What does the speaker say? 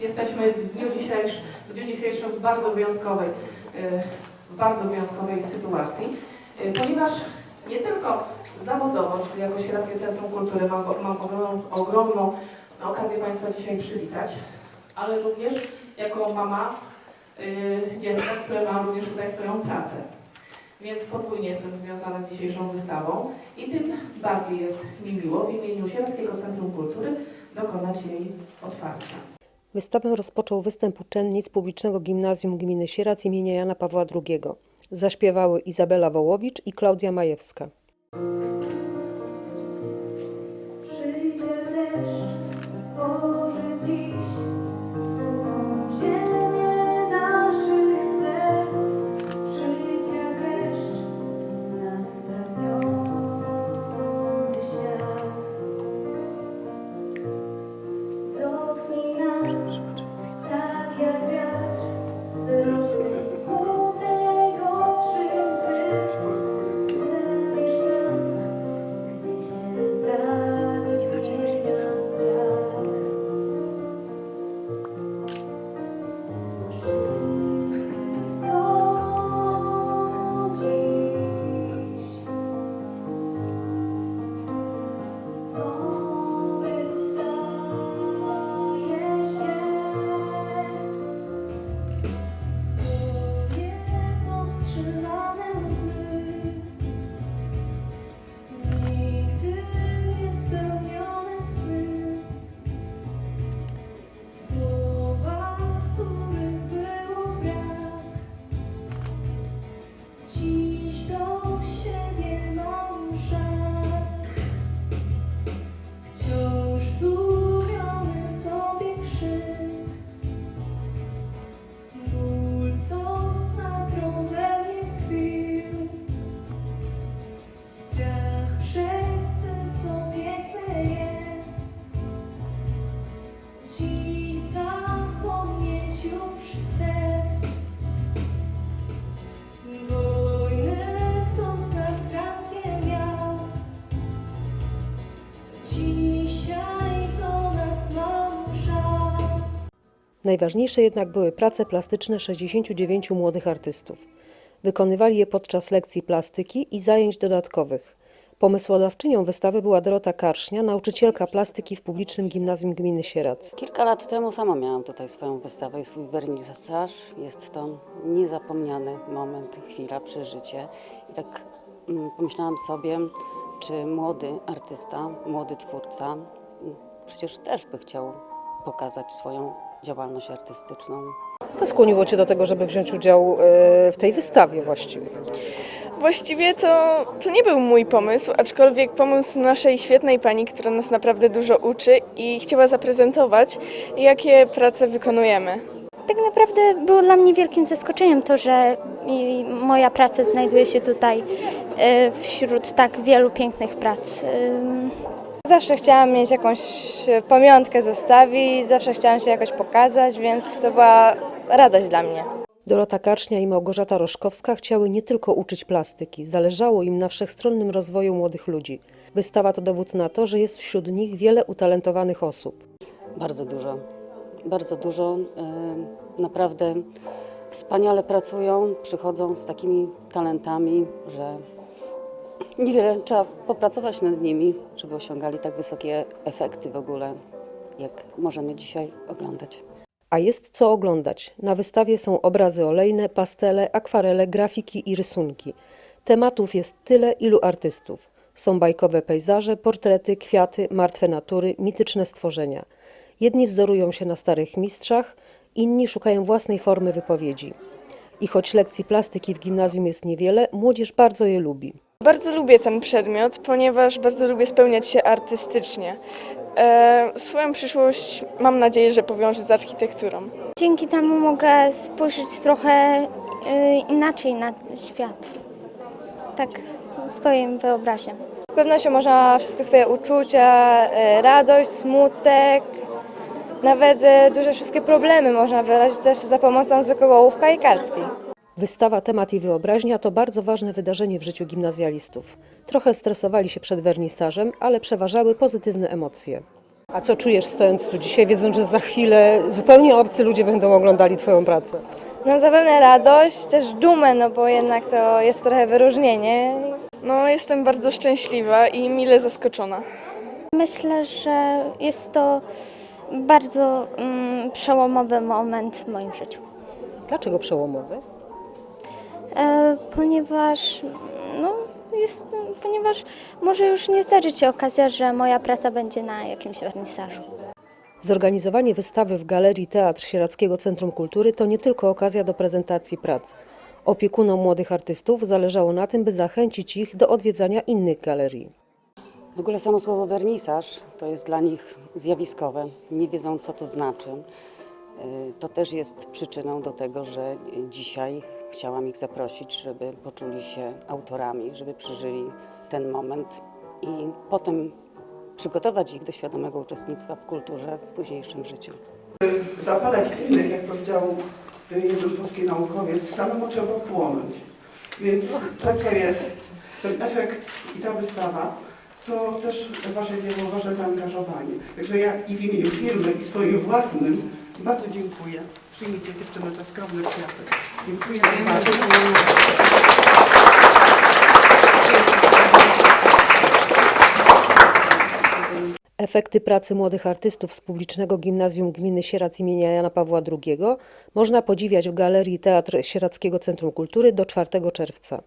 Jesteśmy w dniu dzisiejszym, w dniu dzisiejszym w bardzo wyjątkowej, e, w bardzo wyjątkowej sytuacji, e, ponieważ nie tylko zawodowo, czyli jako Sieradzkie Centrum Kultury mam, mam ogromną, ogromną okazję Państwa dzisiaj przywitać, ale również jako mama y, dziecka, które ma również tutaj swoją pracę. Więc podwójnie jestem związana z dzisiejszą wystawą i tym bardziej jest mi miło w imieniu Sieradzkiego Centrum Kultury dokonać jej otwarcia. Wystawę rozpoczął występ uczennic Publicznego Gimnazjum Gminy Sierac imienia Jana Pawła II. Zaśpiewały Izabela Wołowicz i Klaudia Majewska. Najważniejsze jednak były prace plastyczne 69 młodych artystów. Wykonywali je podczas lekcji plastyki i zajęć dodatkowych. Pomysłodawczynią wystawy była Dorota Karsznia, nauczycielka plastyki w Publicznym Gimnazjum Gminy Sierac. Kilka lat temu sama miałam tutaj swoją wystawę i swój wernisaż. Jest to niezapomniany moment, chwila, przeżycie. I tak mm, pomyślałam sobie, czy młody artysta, młody twórca mm, przecież też by chciał pokazać swoją działalność artystyczną. Co skłoniło Cię do tego, żeby wziąć udział e, w tej wystawie właściwie? Właściwie to, to nie był mój pomysł, aczkolwiek pomysł naszej świetnej pani, która nas naprawdę dużo uczy i chciała zaprezentować, jakie prace wykonujemy. Tak naprawdę było dla mnie wielkim zaskoczeniem to, że moja praca znajduje się tutaj e, wśród tak wielu pięknych prac. Zawsze chciałam mieć jakąś pamiątkę zostawić, zawsze chciałam się jakoś pokazać, więc to była radość dla mnie. Dorota Karsznia i Małgorzata Roszkowska chciały nie tylko uczyć plastyki, zależało im na wszechstronnym rozwoju młodych ludzi. Wystawa to dowód na to, że jest wśród nich wiele utalentowanych osób. Bardzo dużo, bardzo dużo. e, Naprawdę wspaniale pracują, przychodzą z takimi talentami, że niewiele trzeba popracować nad nimi, żeby osiągali tak wysokie efekty w ogóle, jak możemy dzisiaj oglądać. A jest co oglądać. Na wystawie są obrazy olejne, pastele, akwarele, grafiki i rysunki. Tematów jest tyle, ilu artystów. Są bajkowe pejzaże, portrety, kwiaty, martwe natury, mityczne stworzenia. Jedni wzorują się na starych mistrzach, inni szukają własnej formy wypowiedzi. I choć lekcji plastyki w gimnazjum jest niewiele, młodzież bardzo je lubi. Bardzo lubię ten przedmiot, ponieważ bardzo lubię spełniać się artystycznie. E, swoją przyszłość mam nadzieję, że powiążę z architekturą. Dzięki temu mogę spojrzeć trochę y, inaczej na świat. Tak swoim wyobraźnią. Z pewnością można wszystkie swoje uczucia, e, radość, smutek, nawet e, duże wszystkie problemy można wyrazić też za pomocą zwykłego ołówka i kartki. Wystawa Temat i Wyobraźnia to bardzo ważne wydarzenie w życiu gimnazjalistów. Trochę stresowali się przed wernisażem, ale przeważały pozytywne emocje. A co czujesz stojąc tu dzisiaj, wiedząc, że za chwilę zupełnie obcy ludzie będą oglądali Twoją pracę? No zapewne radość, też dumę, no bo jednak to jest trochę wyróżnienie. No, jestem bardzo szczęśliwa i mile zaskoczona. Myślę, że jest to bardzo mm, przełomowy moment w moim życiu. Dlaczego przełomowy? E, ponieważ no, jest, ponieważ może już nie zdarzyć się okazja, że moja praca będzie na jakimś wernisażu. Zorganizowanie wystawy w Galerii Teatr Sieradzkiego Centrum Kultury to nie tylko okazja do prezentacji prac. Opiekunom młodych artystów zależało na tym, by zachęcić ich do odwiedzania innych galerii. W ogóle samo słowo wernisaż to jest dla nich zjawiskowe. Nie wiedzą, co to znaczy. Y, To też jest przyczyną do tego, że dzisiaj chciałam ich zaprosić, żeby poczuli się autorami, żeby przeżyli ten moment i potem przygotować ich do świadomego uczestnictwa w kulturze w późniejszym życiu. zapalać innych, jak powiedział jeden polski naukowiec, samemu trzeba płonąć. Więc to, co jest, ten efekt i ta wystawa, to też Wasze dzieło, Wasze zaangażowanie. Także ja i w imieniu firmy, i swoim własnym bardzo dziękuję. Przyjmijcie dziewczyny te skromne kwiaty. Dziękuję bardzo. Efekty pracy młodych artystów z publicznego gimnazjum gminy Sieradz imienia Jana Pawła II można podziwiać w Galerii Teatr Sieradzkiego Centrum Kultury do 4 czerwca.